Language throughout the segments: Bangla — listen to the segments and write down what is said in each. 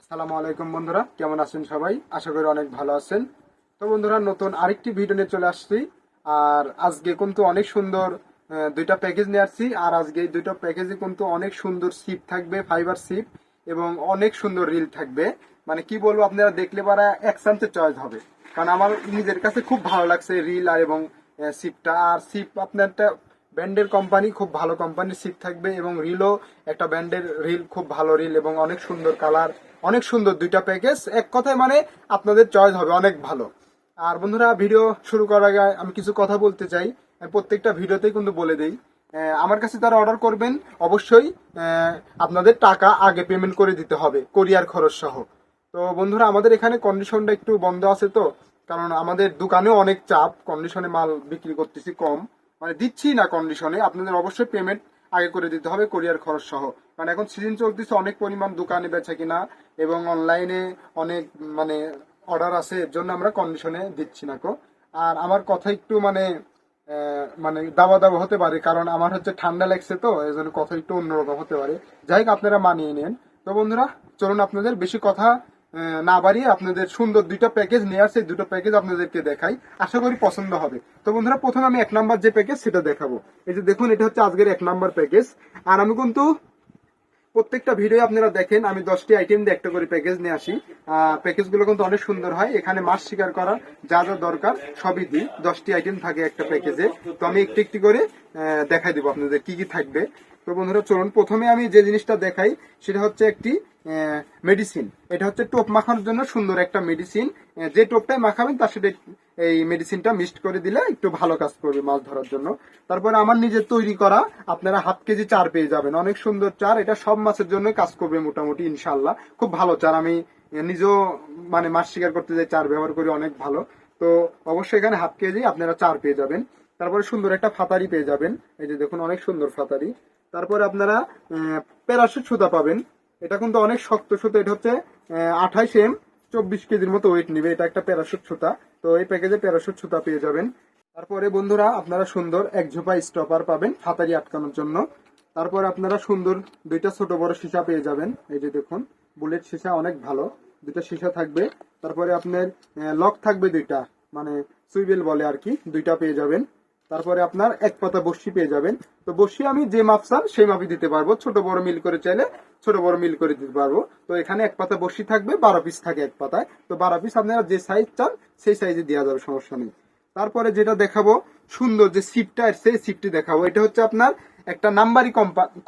আসসালামু আলাইকুম বন্ধুরা, কেমন আছেন সবাই? আশা করি অনেক ভালো আছেন। তো বন্ধুরা, নতুন আরেকটি ভিডিও নিয়ে চলে আসছি। আর আজকে কিন্তু অনেক সুন্দর দুইটা প্যাকেজ নিয়ে আসছি। আর আজকে এই দুইটা প্যাকেজে কিন্তু অনেক সুন্দর সিপ থাকবে ফাইবার সিপ এবং অনেক সুন্দর রিল থাকবে। মানে কি বলব, আপনারা দেখলে পারা এক চান্সে চয়েস হবে। কারণ আমার নিজের কাছে খুব ভালো লাগছে রিল আর এবং সিপটা আর সিপ আপনারটা ব্র্যান্ডের কোম্পানি খুব ভালো কোম্পানির সিট থাকবে এবং রিলও একটা ব্র্যান্ডের রিল খুব ভালো রিল এবং অনেক সুন্দর কালার অনেক সুন্দর দুইটা প্যাকেজ এক কথায় মানে আপনাদের চয়েস হবে, অনেক ভালো। আর বন্ধুরা ভিডিও শুরু করার আগে আমি কিছু কথা বলতে চাই। প্রত্যেকটা ভিডিওতেই কিন্তু বলে দেই। আমার কাছে তারা অর্ডার করবেন, অবশ্যই আপনাদের টাকা আগে পেমেন্ট করে দিতে হবে কোরিয়ার খরচ সহ। তো বন্ধুরা, আমাদের এখানে কন্ডিশনটা একটু বন্ধ আছে তো, কারণ আমাদের দোকানেও অনেক চাপ কন্ডিশনে মাল বিক্রি করতেছি কম। মানে দিচ্ছি না কন্ডিশনে আপনাদের অবশ্যই পেমেন্ট আগে করে দিতে হবে কোরিয়ার খরচ সহ। কারণ এখন সিজন চলতেছে, অনেক পরিমাণ দোকানে বেচা কিনা এবং অনলাইনে অনেক মানে অর্ডার আছে, এর জন্য আমরা কন্ডিশনে দিচ্ছি না কো। আর আমার কথা একটু মানে মানে দাবা দাবা হতে পারে, কারণ আমার হচ্ছে ঠান্ডা লাগছে তো এই জন্য কথা একটু অন্যরকম হতে পারে। যাই হোক, আপনারা মানিয়ে নেন। তো বন্ধুরা, চলুন আপনাদের বেশি কথা না বাড়িয়ে আপনাদের সুন্দর দুইটা প্যাকেজ নিয়ে আসছে দুটো প্যাকেজ আপনাদেরকে দেখাই। আশা করি পছন্দ হবে। তো বন্ধুরা, প্রথমে আমি এক নাম্বার যে প্যাকেজ সেটা দেখাবো। এই যে দেখুন, এটা হচ্ছে আজকের এক নাম্বার প্যাকেজ আর আমি কিন্তু প্রত্যেকটা ভিডিও আপনারা দেখেন, আমি দশটি আইটেম দিয়ে একটা করে প্যাকেজ নিয়ে আসি। প্যাকেজগুলো কিন্তু অনেক সুন্দর হয়। এখানে মাছ শিকার করা, যা যা দরকার, সবই দিই। দশটি আইটেম থাকে একটা প্যাকেজে তো আমি একটি একটি করে দেখাই দিব আপনাদের কি কি থাকবে। তো বন্ধুরা, চলুন প্রথমে আমি যে জিনিসটা দেখাই, সেটা হচ্ছে একটি মেডিসিন এটা হচ্ছে টোপ মাখানোর জন্য সুন্দর একটা মেডিসিন যে টোপটাই মাখাবেন, তার সাথে এই মেডিসিনটা মিক্সড করে দিলে একটু ভালো কাজ করবে মাছ ধরার জন্য। তারপরে আমার নিজের তৈরি করা, আপনারা হাফ কেজি চার পেয়ে যাবেন। অনেক সুন্দর চার, এটা সব মাছের জন্য কাজ করবে মোটামুটি ইনশাল্লাহ খুব ভালো চার, আমি নিজেও মানে মাছ শিকার করতে যাই, চার ব্যবহার করি, অনেক ভালো। তো অবশ্যই এখানে হাফ কেজি আপনারা চার পেয়ে যাবেন। তারপরে সুন্দর একটা ফাতারি পেয়ে যাবেন। এই যে দেখুন, অনেক সুন্দর ফাতারি। তারপরে আপনারা প্যারাশুট সুতা পাবেন। এটা কিন্তু অনেক শক্ত সুতা, এটা হচ্ছে আঠাইশ এম, চব্বিশ কেজির মতো ওয়েট নিবে। এটা একটা প্যারাশুট সুতা। তো এই প্যাকেজে প্যারাশুট সুতা পেয়ে যাবেন। তারপরে বন্ধুরা, আপনারা সুন্দর এক ঝোপা স্টপার পাবেন হাতারি আটকানোর জন্য। তারপর আপনারা সুন্দর দুইটা ছোট বড় সীসা পেয়ে যাবেন। এই যে দেখুন, বুলেট সীসা অনেক ভালো। দুইটা সীসা থাকবে। তারপরে আপনার লক থাকবে দুইটা। মানে সুইবেল বলে আর কি, দুইটা পেয়ে যাবেন। তারপরে আপনার এক পাতা বসি পেয়ে যাবেন। তো বসি আমি যে মাপ চান, সেই মাপই দিতে পারব। ছোট বড় মিল করে চাইলে ছোট বড় মিল করে দিতে পারব। তো এখানে এক পাতা বসি থাকবে, বারো পিস থাকে এক পাতায়। তো বারো পিস আপনারা যে সাইজ চান, সেই সাইজে দেওয়া যাবে, সমস্যা নেই। তারপরে যেটা দেখাবো, সুন্দর যে সিপটা সেই সিপটি দেখাবো। এটা হচ্ছে আপনার একটা নাম্বারি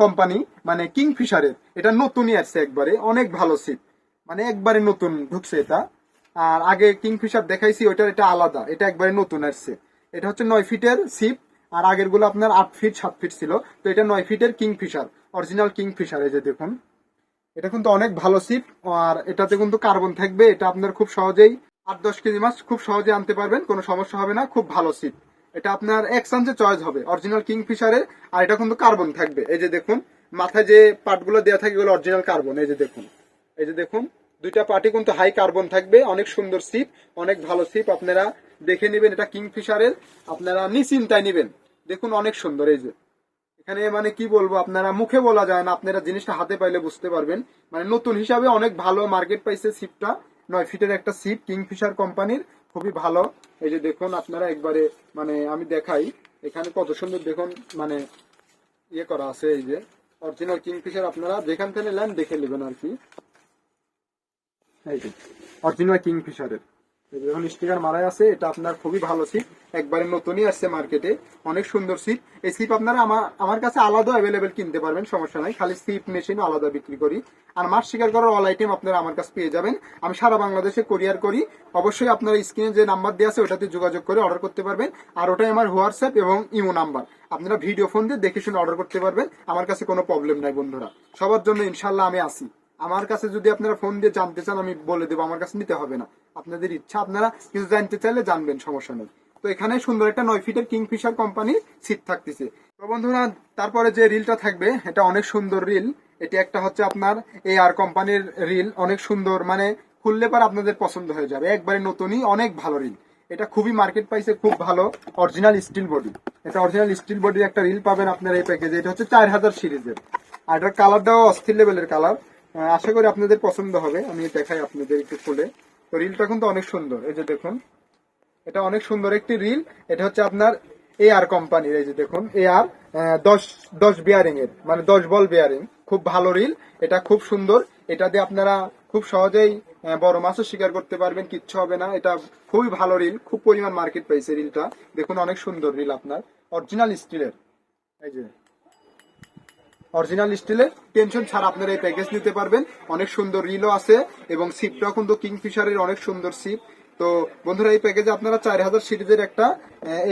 কোম্পানি মানে কিংফিশারের এটা নতুনই আসছে একবারে, অনেক ভালো সিপ মানে একবারে নতুন ঢুকছে এটা। আর আগে কিংফিশার দেখাইছি, ওইটার এটা আলাদা, এটা একবারে নতুন আসছে। এটা হচ্ছে নয় ফিটের সিপ আর আগেরগুলো আপনার আট ফিট, সাত ফিট ছিল। তো এটা নয় ফিটের কিংফিশার অরিজিনাল কিংফিশার এই যে দেখুন। এটা কিন্তু অনেক ভালো সিপ আর এটাতে কিন্তু কার্বন থাকবে, এটা আপনার খুব সহজেই আট দশ কেজি মাছ খুব সহজে আনতে পারবেন, কোনো সমস্যা হবে না, খুব ভালো সিপ এটা আপনার এক চান্সে চয়েস হবে অরিজিনাল কিং ফিশারের আর এটা কিন্তু কার্বন থাকবে। এই যে দেখুন, মাথায় যে পার্টগুলো দেওয়া থাকে, এগুলো অরিজিনাল কার্বন, এই যে দেখুন। এই যে দেখুন, দুইটা পার্টি কিন্তু হাই কার্বন থাকবে, অনেক সুন্দর সিপ অনেক ভালো সিপ আপনারা দেখে নেবেন এটা কিং ফিশারের আপনারা নিশ্চিন্তায় নেবেন। দেখুন অনেক সুন্দর এই যে। এখানে মানে কি বলব, আপনারা মুখে বলা যায় না, আপনারা জিনিসটা হাতে পাইলে বুঝতে পারবেন। মানে নতুন হিসাবে অনেক ভালো মার্কেট পাইছে সিপটা নয়, ফিটের একটা সিপ কিংফিশার কোম্পানির, খুবই ভালো। এই যে দেখুন, আপনারা একবারে মানে আমি দেখাই, এখানে কত সুন্দর দেখুন মানে ইয়ে করা আছে এই যে। অরিজিনাল কিংফিশার আপনারা যেখান থেকে নেন, দেখে নেবেন আর কি। এই যে অরিজিনাল কিংফিশারের। যখন স্টিকার মারাই আছে, এটা আপনার খুবই ভালো সিপ একবারে নতুনই আসছে মার্কেটে অনেক সুন্দর সিপ এই সিপ আপনারা আমার আমার কাছে আলাদা অ্যাভেলেবেল কিনতে পারবেন, সমস্যা নাই। খালি সিপ মেশিন আলাদা বিক্রি করি। আর মাছ শিকার করার অল আইটেম আপনারা আমার কাছে পেয়ে যাবেন। আমি সারা বাংলাদেশে কোরিয়ার করি। অবশ্যই আপনারা স্ক্রিনে যে নাম্বার দেওয়া আছে, ওটাতে যোগাযোগ করে অর্ডার করতে পারবেন। আর ওটাই আমার হোয়াটসঅ্যাপ এবং ইমো নাম্বার আপনারা ভিডিও ফোন দিয়ে দেখে শুনে অর্ডার করতে পারবেন। আমার কাছে কোনো প্রবলেম নাই বন্ধুরা। সবার জন্য ইনশাল্লাহ আমি আসি আমার কাছে যদি আপনারা ফোন দিয়ে জানতে চান, আমি বলে দেবো, আমার কাছে নিতে হবে না। আপনাদের ইচ্ছা, আপনারা কিছু জানতে চাইলে জানবেন, সমস্যা নেই। তো এখানে সুন্দর একটা নয় ফিটের কিংফিশার কোম্পানি সিট থাকতেছে। তো বন্ধুরা, তারপরে যে রিলটা থাকবে, এটা অনেক সুন্দর রিল। এটি একটা হচ্ছে আপনার এ আর কোম্পানির রিল। অনেক সুন্দর মানে খুললে পর আপনাদের পছন্দ হয়ে যাবে। একবারে নতুনই, অনেক ভালো রিল। এটা খুবই মার্কেট পাইছে খুব ভালো অরিজিনাল স্টিল বডি এটা অরিজিনাল স্টিল বডির একটা রিল পাবেন আপনার এই প্যাকেজে এটা হচ্ছে চার হাজার সিরিজের। আর এটার কালারটাও অস্থির লেভেলের কালার আশা করি আপনাদের পছন্দ হবে। আমি দেখাই আপনাদের একটু খুলে। তো রিলটা কিন্তু অনেক সুন্দর। এই যে দেখুন, এটা অনেক সুন্দর একটি রিল। এটা হচ্ছে আপনার এ আর কোম্পানির। এই যে দেখুন এ আর দশ দশ বিয়ারিং এর মানে দশ বল বিয়ারিং খুব ভালো রিল। এটা খুব সুন্দর। এটা দিয়ে আপনারা খুব সহজেই বড় মাছও শিকার করতে পারবেন, কিচ্ছু হবে না। এটা খুবই ভালো রিল। খুব পরিমাণ মার্কেট পাইছে রিলটা। দেখুন, অনেক সুন্দর রিল আপনার। অরিজিনাল স্টিলের। এই যে অরিজিনাল স্টিলের টেনশন ছাড়া আপনারা এই প্যাকেজ নিতে পারবেন। অনেক সুন্দর রিলও আছে এবং সিপটাও কিন্তু কিংফিশারের অনেক সুন্দর সিপ তো বন্ধুরা, এই প্যাকেজে আপনারা চার হাজার সিরিজের একটা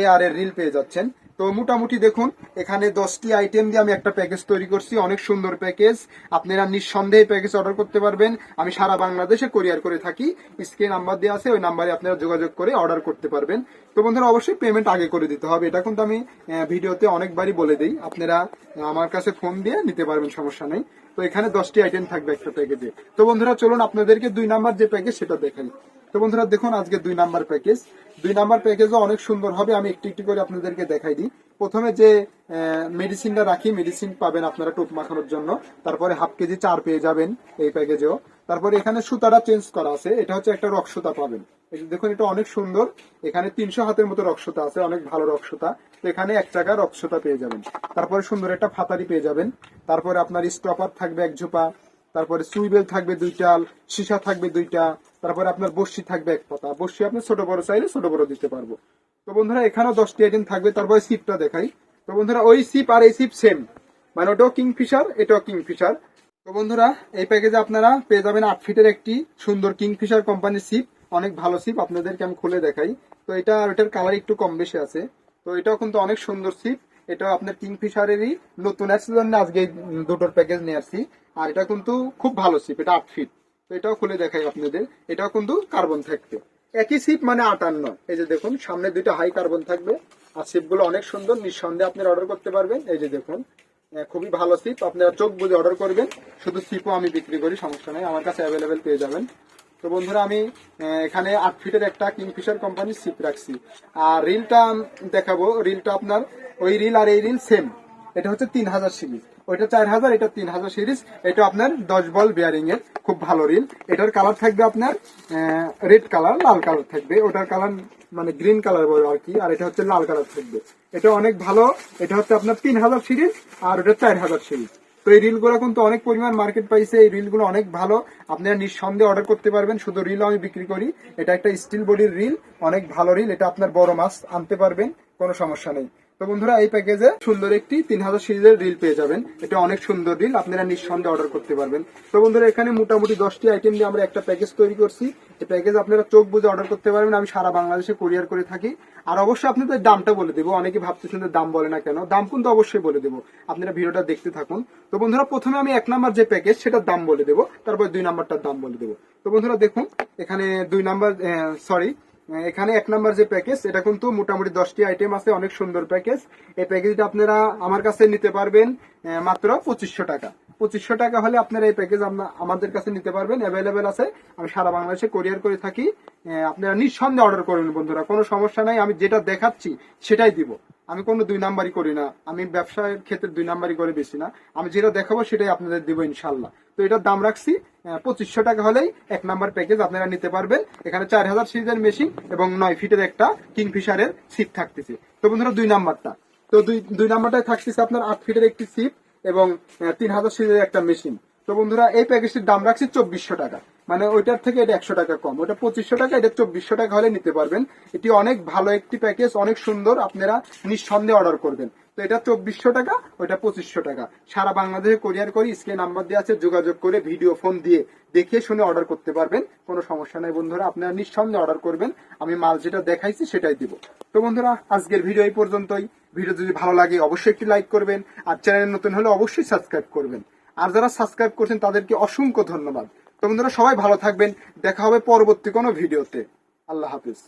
এ আর এর রিল পেয়ে যাচ্ছেন। তো মোটামুটি দেখুন, এখানে দশটি আইটেম দিয়ে আমি একটা প্যাকেজ তৈরি করছি, অনেক সুন্দর প্যাকেজ আপনারা নিঃসন্দেহে প্যাকেজ অর্ডার করতে পারবেন। আমি সারা বাংলাদেশে কোরিয়ার করে থাকি। স্ক্রিন নাম্বার দেওয়া আছে, ওই নাম্বারে আপনারা যোগাযোগ করে অর্ডার করতে পারবেন। তো বন্ধুরা, অবশ্যই পেমেন্ট আগে করে দিতে হবে। এটা কিন্তু আমি ভিডিওতে অনেকবারই বলে দিই। আপনারা আমার কাছে ফোন দিয়ে নিতে পারবেন, সমস্যা নেই। তো এখানে দশটি আইটেম থাকবে একটা প্যাকেজে তো বন্ধুরা, চলুন আপনাদেরকে দুই নাম্বার যে প্যাকেজ সেটা দেখাই। তো বন্ধুরা, দেখুন আজকে দুই নাম্বার প্যাকেজ দুই নাম্বার প্যাকেজও অনেক সুন্দর হবে, আমি একটু একটু করে আপনাদেরকে দেখাই দিই। প্রথমে যে মেডিসিনটা রাখি মেডিসিন পাবেন আপনারা টোপ মাখানোর জন্য। তারপরে হাফ কেজি চার পেয়ে যাবেন এই প্যাকেজেও তারপরে এখানে সুতাটা চেঞ্জ করা আছে। এটা হচ্ছে একটা রক্সুতা পাবেন। দেখুন, এটা অনেক সুন্দর। এখানে তিনশো হাতের মতো রক্সতা আছে, অনেক ভালো রক্সতা তো এখানে এক টাকা রক্সতা পেয়ে যাবেন। তারপরে সুন্দর একটা ফাতারি পেয়ে যাবেন। তারপরে আপনার স্টপার থাকবে এক ঝোপা। তারপরে সুইবেল থাকবে দুইটা, সীসা থাকবে দুইটা, তারপরে আপনার বর্ষি থাকবে এক পাতা। বর্ষি আপনি ছোট বড় চাইলে ছোট বড় দিতে পারব। তো বন্ধুরা, এখানেও দশটি আইটেম থাকবে, তারপরে সিপটা দেখাই। তো বন্ধুরা, ওই সিপ আর এই সিপ সেম মানে ওটাও কিংফিশার, এটাও কিংফিশার। তো বন্ধুরা, এই প্যাকেজে আপনারা পেয়ে যাবেন আট ফিটের একটি সুন্দর কিংফিশার কোম্পানির সিপ অনেক ভালো সিপ আপনাদেরকে আমি খুলে দেখাই। তো এটা এটার কালার একটু কম বেশি আছে। তো এটাও কিন্তু অনেক সুন্দর সিপ এটাও আপনার কিং কিংফিশারেরই নতুন আসছে জন্য আজকে দুটোর প্যাকেজ নিয়ে আসছি। আর এটা কিন্তু খুব ভালো সিপ এটা আট ফিট তো এটাও খুলে দেখাই আপনাদের। এটাও কিন্তু কার্বন থাকবে। একই সিপ মানে আটান্ন। এই যে দেখুন, সামনে দুইটা হাই কার্বন থাকবে। আর সিপগুলো অনেক সুন্দর, নিঃসন্দেহে আপনারা অর্ডার করতে পারবেন। এই যে দেখুন খুবই ভালো সিপ আপনারা চোখ বুঝে অর্ডার করবেন। শুধু সিপও আমি বিক্রি করি, সমস্যা নেই। আমার কাছে অ্যাভেলেবেল পেয়ে যাবেন। তো বন্ধুরা, আমি এখানে আট ফিটের একটা কিংফিশার কোম্পানির সিপ রাখছি। আর রিলটা দেখাবো। রিলটা আপনার, ওই রিল আর এই রিল সেম এটা হচ্ছে তিন হাজার সিরিজ ওইটা চার হাজার, এটা তিন হাজার সিরিজ এটা আপনার দশ বল বিয়ারিং এর খুব ভালো রিল এটার কালার থাকবে আপনার রেড কালার লাল কালার থাকবে। ওটার কালার মানে গ্রিন কালার বলে আর কি। আর এটা হচ্ছে লাল কালার থাকবে। এটা অনেক ভালো। এটা হচ্ছে আপনার তিন হাজার সিরিজ আর ওটা চার হাজার সিরিজ তো এই রিলগুলো কিন্তু অনেক পরিমাণ মার্কেট পাইছে এই রিলগুলো অনেক ভালো। আপনারা নিঃসন্দেহে অর্ডার করতে পারবেন। শুধু রিল আমি বিক্রি করি। এটা একটা স্টিল বডির রিল অনেক ভালো রিল এটা আপনার বড় মাছ আনতে পারবেন, কোনো সমস্যা নেই। তো বন্ধুরা, এই প্যাকেজে সুন্দর একটি তিন হাজার সিরিজের রিল পেয়ে যাবেন। এটা অনেক সুন্দর রিল আপনারা নিঃসন্দেহে অর্ডার করতে পারবেন। তো বন্ধুরা, এখানে মোটামুটি দশটি আইটেম দিয়ে আমরা একটা প্যাকেজ তৈরি করছি। এই প্যাকেজ আপনারা চোখ বুঝে অর্ডার করতে পারবেন। আমি সারা বাংলাদেশে কুরিয়ার করে থাকি। আর অবশ্যই আপনাদের দামটা বলে দেবো। অনেকে ভাবতেছেন দাম বলে না কেন? দাম কিন্তু অবশ্যই বলে দেবো। আপনারা ভিডিওটা দেখতে থাকুন। তো বন্ধুরা, প্রথমে আমি এক নাম্বার যে প্যাকেজ সেটার দাম বলে দেবো। তারপর দুই নাম্বারটার দাম বলে দেবো। তো বন্ধুরা, দেখুন, এখানে দুই নাম্বার সরি এখানে এক নাম্বার যে প্যাকেজ এটা কিন্তু মোটামুটি দশটি আইটেম আছে, অনেক সুন্দর প্যাকেজ এই প্যাকেজটা আপনারা আমার কাছে নিতে পারবেন মাত্র পঁচিশশো টাকা। পঁচিশশো টাকা হলে আপনারা এই প্যাকেজ আমাদের কাছে নিতে পারবেন অ্যাভেলেবেল আছে। আমি সারা বাংলাদেশে কোরিয়ার করে থাকি। আপনারা নিঃসন্দেহে অর্ডার করবেন বন্ধুরা। কোনো সমস্যা নাই, আমি যেটা দেখাচ্ছি সেটাই দিব। আমি কোনো দুই নাম্বারই করি না। আমি ব্যবসার ক্ষেত্রে দুই নাম্বারই করে বেশি না। আমি যেটা দেখাবো সেটাই আপনাদের দিব ইনশাল্লাহ তো এটার দাম রাখছি পঁচিশশো টাকা হলেই এক নাম্বার প্যাকেজ আপনারা নিতে পারবেন। এখানে চার হাজার সিরিজের মেশিন এবং নয় ফিটের একটা কিংফিশারের সিট থাকতেছে। তো বন্ধুরা, দুই নাম্বারটা। তো দুই দুই নাম্বারটায় থাকতেছে আপনার আট ফিটের একটি সিপ এবং তিন হাজার সিরিজের একটা মেশিন। তো বন্ধুরা এই প্যাকেজটির দাম রাখছি চব্বিশশো টাকা। মানে ওইটার থেকে এটা একশো টাকা কম। ওটা পঁচিশশো টাকা, এটা চব্বিশশো টাকা হলে নিতে পারবেন। এটি অনেক ভালো একটি প্যাকেজ অনেক সুন্দর, আপনারা নিঃসন্দেহে অর্ডার করবেন। তো এটা চব্বিশশো টাকা, ওইটা পঁচিশশো টাকা। সারা বাংলাদেশে কোরিয়ার করি স্ক্রিন নাম্বার দিয়ে আছে, যোগাযোগ করে ভিডিও ফোন দিয়ে দেখে শুনে অর্ডার করতে পারবেন। কোনো সমস্যা নাই বন্ধুরা, আপনারা নিঃসন্দেহে অর্ডার করবেন। আমি মাল যেটা দেখাইছি সেটাই দিব। তো বন্ধুরা, আজকের ভিডিও এই পর্যন্তই। ভিডিও যদি ভালো লাগে, অবশ্যই একটি লাইক করবেন। আর চ্যানেল নতুন হলে অবশ্যই সাবস্ক্রাইব করবেন। আর যারা সাবস্ক্রাইব করছেন, তাদেরকে অসংখ্য ধন্যবাদ। তো বন্ধুরা সবাই ভালো থাকবেন। দেখা হবে পরবর্তী কোনো ভিডিওতে। আল্লাহ হাফিজ।